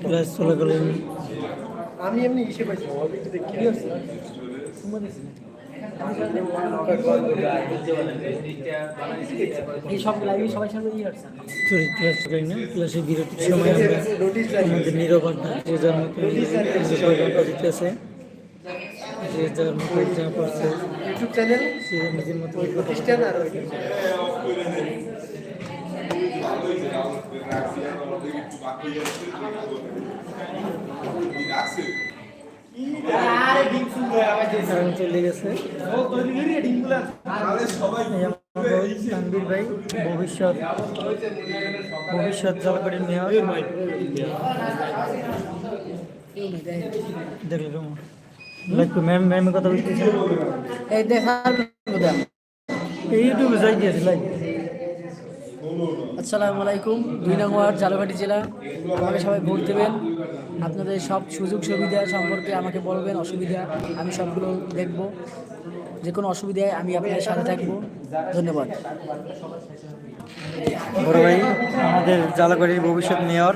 Class চলাকালীন আমি এমনি ইসে পাইছি। আমি একটু দেখি এই সব লাইভে সবাই সঙ্গে ইয়ে হচ্ছে সরি না ক্লাসে বিরতির সময় আমরা আমাদের নিরবতা যে যার মতো ঘণ্টা দিতেছে যে যার মতো যা পারছে চ্যানেল সে নিজের মতো চলে গেছে তানবীর ভাই ভবিষ্যৎ ভবিষ্যৎ জলপাইগুড়ির মেয়র দেখলে লাগবে ম্যাম ম্যামের কথা বলতেছে। এই দেখার ইউটিউবে যাই লাইক আসসালামু আলাইকুম। দুই নং ওয়ার্ড জালকাঠি জেলা। আমাকে সবাই ভোট দেবেন। আপনাদের সব সুযোগ সুবিধা সম্পর্কে আমাকে বলবেন। অসুবিধা আমি সবগুলো দেখব। যে কোনো অসুবিধায় আমি আপনাদের সাথে থাকব। ধন্যবাদ। বড় ভাই, আমাদের জালাবাড়ির ভবিষ্যৎ মেয়র,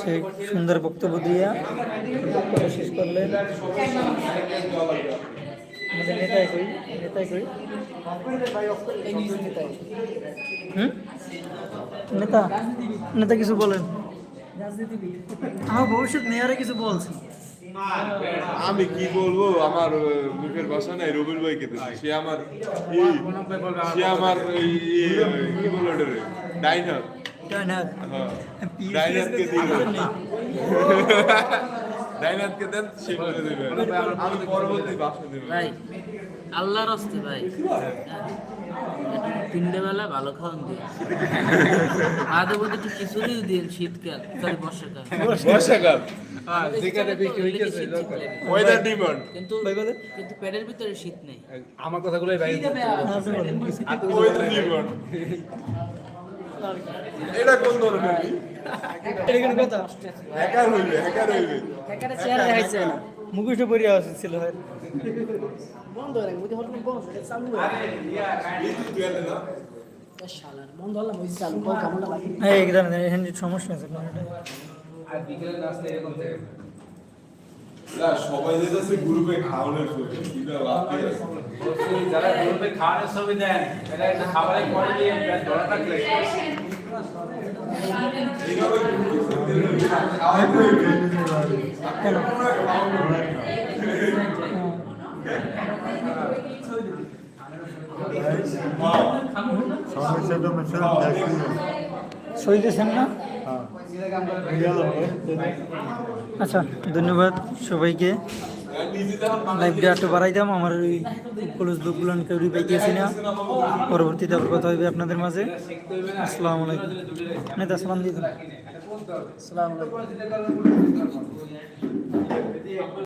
সে সুন্দর বক্তব্য দিয়ে শেষ করলেন। নেতাই কই নেতাই কই হুম? নেতা? নেতা কিছু বলেন। আমার ভবিষ্যৎ মেয়রে কিছু বলছে আমি কি বলব? আমার মুখের ভাষা নাই রবির ভাই খেতে সে আমার সে আমার কি বলো ডাইনার। ডাইনার। হ্যাঁ। ডাইনারকে দিল ডাইনারকে দেন সে বলে দেবে। আমি পরবর্তী ভাষা দেবো। ভাই আল্লাহর হস্তে ভাই। তিনটে বেলা ভালো খাওয়ান দিয়ে। মাঝে মধ্যে একটু খিচুড়ি দিন শীতকাল সরি বর্ষাকাল। বর্ষাকাল? যেখানে বৃষ্টি হইতেছে ওয়েদার ডিমান্ড কিন্তু কিন্তু পেটের ভিতরে শীত নেই। আমার কথাগুলোই ভাই ওয়েদার ডিমান্ড এটা কোন ধরনের এখানে কথা। হ্যাকার হইবে হ্যাকার হইবে। এখানে চেহারা দেখাইছে না। মুখোশটা পরিয়া আছে ছিল বন্ধ হয়ে গেছে হঠাৎ বন্ধ এটা চালু হয়ে গেছে। শালার বন্ধ হলাম ওই চালু কেমন লাগে? হ্যাঁ এখানে এখানে সমস্যা আছে। না সবাই যেতেছে গ্রুপে খাওয়ানোর ছবি কিন্তু লাভ যারা গ্রুপে খাওয়ানোর ছবি দেন এটা একটা খাবারের পরে গিয়ে ধরা থাকলে। কেন সই দিয়েছেন না? আচ্ছা ধন্যবাদ সবাইকে। লাইভটা একটু বাড়াইতাম আমার ওই কলেজ লোকগুলো কেউ পাইতেছি না। পরবর্তীতে আবার কথা হবে আপনাদের মাঝে। আসসালামু আলাইকুম। নেতা, সালাম আলাইকুম।